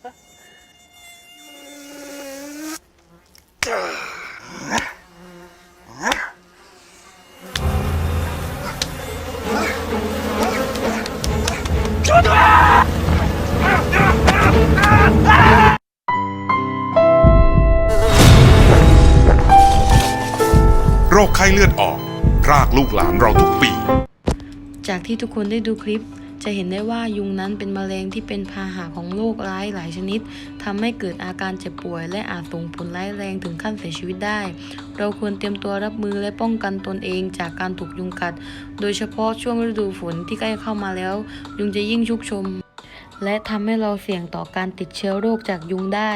โรคไข้เลือดออก รากลูกหลานเราทุกปี จากที่ทุกคนได้ดูคลิป จะเห็นได้ว่ายุงนั้นเป็นแมลงที่เป็นพาหะของโรคร้ายหลายชนิดทำให้เกิดอาการเจ็บป่วย และอาจส่งผลร้ายแรงถึงขั้นเสียชีวิตได้ เราควรเตรียมตัวรับมือและป้องกันตนเองจากการถูกยุงกัด โดยเฉพาะช่วงฤดูฝนที่ใกล้เข้ามาแล้ว ยุงจะยิ่งชุกชุมและทำให้เราเสี่ยงต่อการติดเชื้อโรคจากยุงได้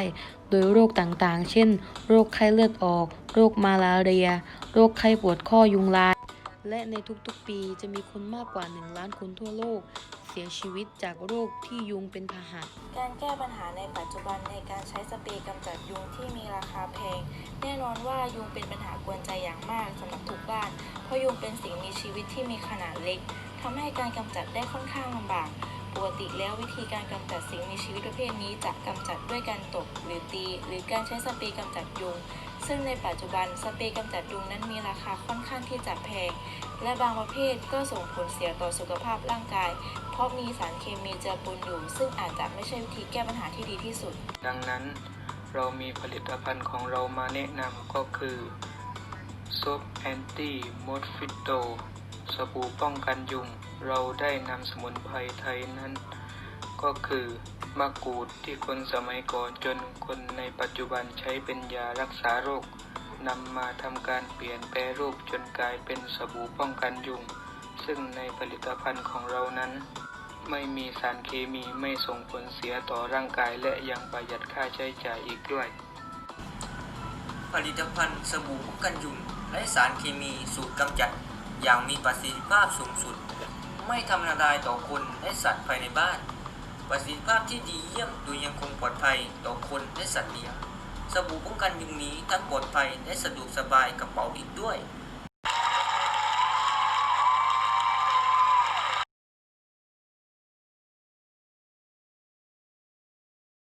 โดยโรคต่างๆ เช่น โรคไข้เลือดออก โรคมาลาเรีย โรคไข้ปวดข้อยุงลาย และในทุกๆปีจะมีคนมากกว่า 1 ล้านคนทั่วโลก เสียชีวิตจากโรคที่ยุงเป็นพาหะ การแก้ปัญหาในปัจจุบันในการใช้สเปรย์กำจัดยุงที่มีราคาแพง แน่นอนว่ายุงเป็นปัญหากวนใจอย่างมากสำหรับทุกบ้าน เพราะยุงเป็นสิ่งมีชีวิตที่มีขนาดเล็กทำให้การกำจัดได้ค่อนข้างลำบาก ปกติแล้ววิธีการกำจัดสิ่งมีชีวิตประเภทนี้จะกำจัดด้วยการตบหรือตี หรือการใช้สเปรย์กำจัดยุง ซึ่งในปัจจุบันสเปรย์กำจัดยุงนั้นมีราคาค่อนข้างที่จะแพง และบางประเภทก็ส่งผลเสียต่อสุขภาพร่างกาย เพราะมีสารเคมีเจือปนอยู่ ซึ่งอาจจะไม่ใช่วิธีแก้ปัญหาที่ดีที่สุด ดังนั้นเรามีผลิตภัณฑ์ของเรามาแนะนำก็คือซบแอนตี้มดฟิโต สบู่ป้องกันยุง เราได้นำสมุนไพรไทยนั้น ก็คือมะกรูดที่คนสมัยก่อนจนคนในปัจจุบันใช้เป็นยารักษาโรคนำมาทำการเปลี่ยนแปรรูปจนกลายเป็นสบู่ป้องกันยุง ซึ่งในผลิตภัณฑ์ของเรานั้น ไม่มีสารเคมีไม่ส่งผลเสียต่อร่างกายและยังประหยัดค่าใช้จ่ายอีกด้วย ผลิตภัณฑ์สบู่ป้องกันยุงและสารเคมีสูตรกำจัด อย่างมีประสิทธิภาพสูงสุด ไม่ทำอันตรายต่อคนและสัตว์ภายในบ้าน ประสิทธิภาพที่ดีเยี่ยมโดยยังคงปลอดภัยต่อคนและสัตว์เลี้ยงสบู่ป้องกันยุงนี้ทั้งปลอดภัยและสะดวกสบายกระเป๋าอีกด้วย